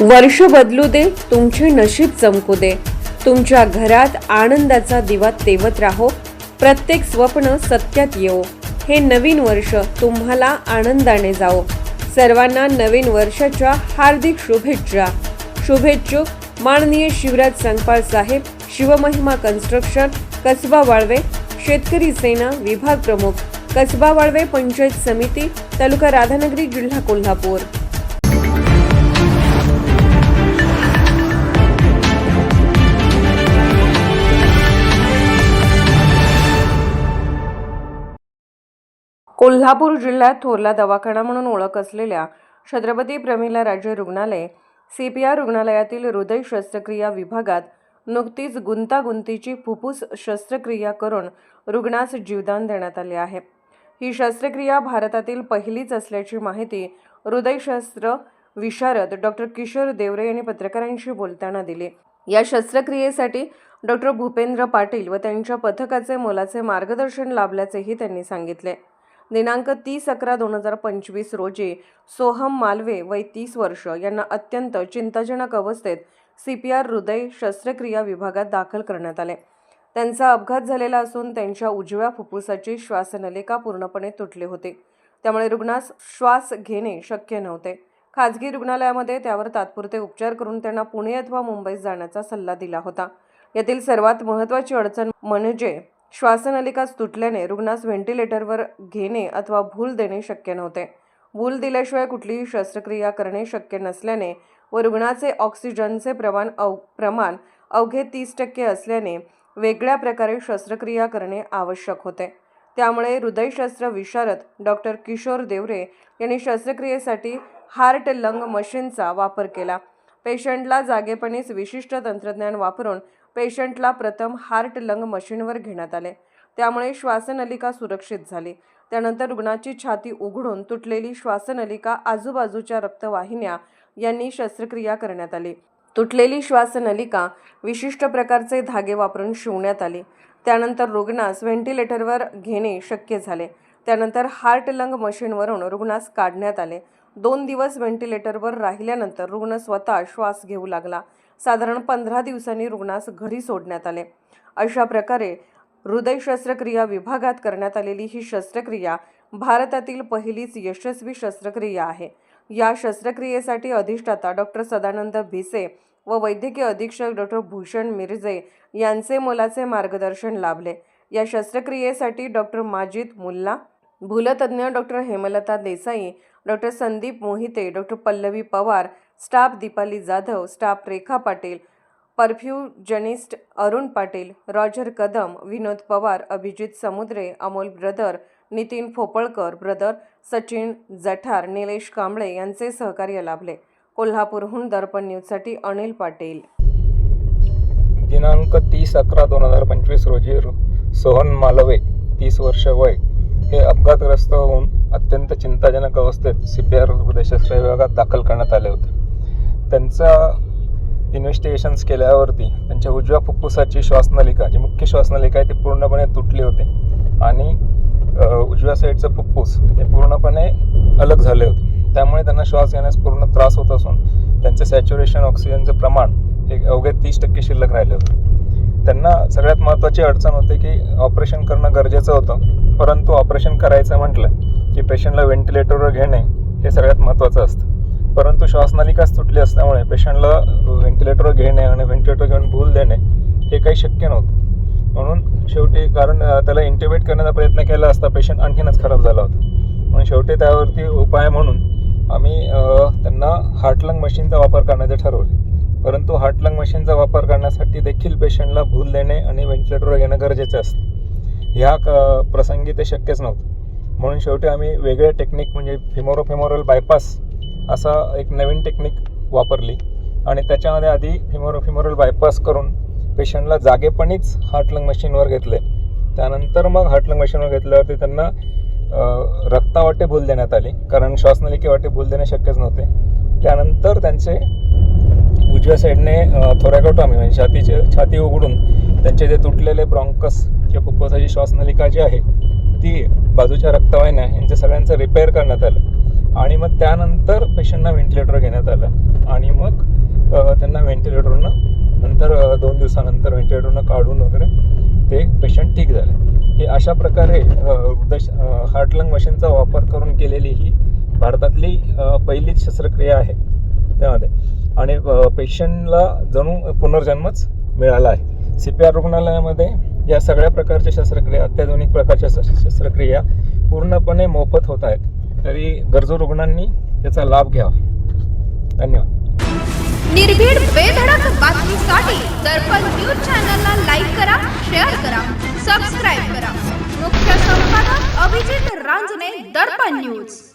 वर्ष बदलू दे तुमचे नशीब चमकू दे. तुमच्या घरात आनंदाचा दिवा तेवत राहो. प्रत्येक स्वप्न सत्यात येवो. हे नवीन वर्ष तुम्हाला आनंदाने जाओ सर्वांना नवीन वर्षाच्या हार्दिक शुभेच्छा. शुभेच्छुक माननीय शिवराज संगपाळ साहेब शिवमहिमा कन्स्ट्रक्शन कसबा वाळवे शेतकरी सेना विभाग प्रमुख कसबा वाळवे पंचायत समिती तालुका राधानगरी जिल्हा कोल्हापूर. कोल्हापूर जिल्ह्यात थोरला दवाखाना म्हणून ओळख असलेल्या छत्रपती प्रमिला राज्य रुग्णालय सी पी आर रुग्णालयातील हृदय शस्त्रक्रिया विभागात नुकतीच गुंतागुंतीची फुफ्फुस शस्त्रक्रिया करून रुग्णास जीवदान देण्यात आले आहे. ही शस्त्रक्रिया भारतातील पहिलीच असल्याची माहिती हृदयशास्त्र विशारद डॉक्टर किशोर देवरे यांनी पत्रकारांशी बोलताना दिली. या शस्त्रक्रियेसाठी डॉक्टर भूपेंद्र पाटील व त्यांच्या पथकाचे मोलाचे मार्गदर्शन लाभल्याचेही त्यांनी सांगितले. दिनांक तीस अकरा दोन हजार पंचवीस रोजी सोहम मालवे वय तीस वर्ष यांना अत्यंत चिंताजनक अवस्थेत सी पी आर हृदय शस्त्रक्रिया विभागात दाखल करण्यात आले. त्यांचा अपघात झालेला असून त्यांच्या उजव्या फुफ्फुसाची श्वासनलिका पूर्णपणे तुटली होती. त्यामुळे रुग्णास श्वास घेणे शक्य नव्हते. खाजगी रुग्णालयामध्ये त्यावर तात्पुरते उपचार करून त्यांना पुणे अथवा मुंबईत जाण्याचा सल्ला दिला होता. यातील सर्वात महत्त्वाची अडचण म्हणजे श्वासनलिकाच तुटल्याने रुग्णास व्हेंटिलेटरवर घेणे अथवा भूल देणे शक्य नव्हते. भूल दिल्याशिवाय कुठलीही शस्त्रक्रिया करणे शक्य नसल्याने व रुग्णाचे ऑक्सिजनचे प्रमाण अव प्रमाण अवघे तीस टक्के असल्याने वेगळ्या प्रकारे शस्त्रक्रिया करणे आवश्यक होते. त्यामुळे हृदयशास्त्र विशारद डॉक्टर किशोर देवरे यांनी शस्त्रक्रियेसाठी हार्ट लंग मशीनचा वापर केला. पेशंटला जागेपणीच विशिष्ट तंत्रज्ञान वापरून पेशंटला प्रथम हार्ट लंग मशीनवर घेण्यात आले. त्यामुळे श्वासनलिका सुरक्षित झाली. त्यानंतर रुग्णाची छाती उघडून तुटलेली श्वासनलिका आजूबाजूच्या रक्तवाहिन्या यांनी शस्त्रक्रिया करण्यात आली. तुटलेली श्वासनलिका विशिष्ट प्रकारचे धागे वापरून शिवण्यात आली. त्यानंतर रुग्णास व्हेंटिलेटरवर घेणे शक्य झाले. त्यानंतर हार्ट लंग मशीनवरून रुग्णास काढण्यात आले. दोन दिवस व्हेंटिलेटरवर राहिल्यानंतर रुग्ण स्वतः श्वास घेऊ लागला. साधारण पंधरा दिवसांनी रुग्णास घरी सोडण्यात आले. अशा प्रकारे हृदय शस्त्रक्रिया विभागात करण्यात आलेली ही शस्त्रक्रिया भारतातील पहिलीच यशस्वी शस्त्रक्रिया आहे. या शस्त्रक्रियेसाठी अधिष्ठाता डॉक्टर सदानंद भिसे व वैद्यकीय अधीक्षक डॉक्टर भूषण मिर्जे यांचे मोलाचे मार्गदर्शन लाभले. या शस्त्रक्रियेसाठी doctor Majid Mulla भूलतज्ञ doctor Hemlata Desai doctor Sandeep Mohite doctor Pallavi Pawar staff Deepali Jadhav staff Rekha Patil perfusionist Arun Patil Roger Kadam Vinod Pawar Abhijit Samudre Amol brother Nitin Phopalkar brother Sachin Jathar Nilesh Kamble यांचे सहकार्य लाभले. कोल्हापूरहून दर्पण न्यूजसाठी अनिल पाटील. दिनांक तीस अकरा दोन हजार पंचवीस रोजी सोहन मालवे तीस वर्ष वय. हे अपघातग्रस्त होऊन अत्यंत चिंताजनक अवस्थेत सी पी आर विभागात दाखल करण्यात आले होते. त्यांचा इन्व्हेस्टिगेशन्स केल्यावरती त्यांच्या उजव्या फुफ्फुसाची श्वासनलिका जी मुख्य श्वासनलिका आहे ती पूर्णपणे तुटली होती. आणि उजव्या साईडचं फुफ्फुस हे पूर्णपणे अलग झाले होते. त्यामुळे त्यांना श्वास घेण्यास पूर्ण त्रास होत असून त्यांचं सॅच्युरेशन ऑक्सिजनचं प्रमाण हे अवघे तीस टक्के शिल्लक राहिले होते. त्यांना सगळ्यात महत्त्वाची अडचण होती की ऑपरेशन करणं गरजेचं होतं. परंतु ऑपरेशन करायचं म्हटलं की पेशंटला व्हेंटिलेटरवर घेणे हे सगळ्यात महत्त्वाचं असतं. परंतु श्वासनालिकाच तुटली असल्यामुळे पेशंटला व्हेंटिलेटरवर घेणे आणि व्हेंटिलेटर घेऊन भूल देणे हे काही शक्य नव्हतं. म्हणून शेवटी कारण त्याला इंटिबेट करण्याचा प्रयत्न केला असता पेशंट आणखीनच खराब झाला होता. म्हणून शेवटी त्यावरती उपाय म्हणून आम्ही त्यांना हार्टलंग मशीनचा वापर करण्याचे ठरवले. परंतु हार्टलंग मशीनचा वापर करण्यासाठी देखील पेशंटला भूल देणे आणि व्हेंटिलेटरवर घेणं गरजेचं असतं. ह्या क प्रसंगी ते शक्यच नव्हतं. म्हणून शेवटी आम्ही वेगळे टेक्निक म्हणजे फिमोरो फिमोरल बायपास असा एक नवीन टेक्निक वापरली. आणि त्याच्यामध्ये आधी फिमोरो फिमोरल बायपास करून पेशंटला जागेपणीच हार्टलंग मशीनवर घेतले. त्यानंतर मग हार्टलंग मशीनवर घेतल्यावरती त्यांना रक्तावाटे भूल देण्यात आली. कारण श्वासनलिकेवाटे भूल देणे शक्यच नव्हते. त्यानंतर त्यांचे उजव्या साईडने थोरॅकोटॉमी म्हणजे छातीचे छाती उघडून त्यांचे जे तुटलेले ब्रॉन्कस किंवा फुफ्फुसाची श्वासनलिका जी आहे ती बाजूच्या रक्तवाहिन्या यांच्या सगळ्यांचं रिपेअर करण्यात आलं. आणि मग त्यानंतर पेशंटना व्हेंटिलेटर घेण्यात आलं. आणि मग त्यांना व्हेंटिलेटरनं नंतर दोन दिवसानंतर व्हेंटिलेटरनं काढून वगैरे ते पेशंट ठीक झाले. हे अशा प्रकारे दश हृदय हार्ट लंग मशीनचा वापर करून केलेली ही भारतातली पहिलीच शस्त्रक्रिया आहे त्यामध्ये. आणि पेशंटला जणू पुनर्जन्मच मिळाला आहे. सी पी आर रुग्णालयामध्ये या सगळ्या प्रकारच्या शस्त्रक्रिया अत्याधुनिक प्रकारच्या शस्त्रक्रिया पूर्णपणे मोफत होत आहेत. तरी गरजू रुग्णांनी याचा लाभ घ्यावा. धन्यवाद. निर्भीड बेधडक बातमीसाठी दर्पण न्यूज चॅनलला लाईक करा शेअर करा सबस्क्राईब करा. मुख्य संपादक अभिजित रांजणे दर्पण न्यूज.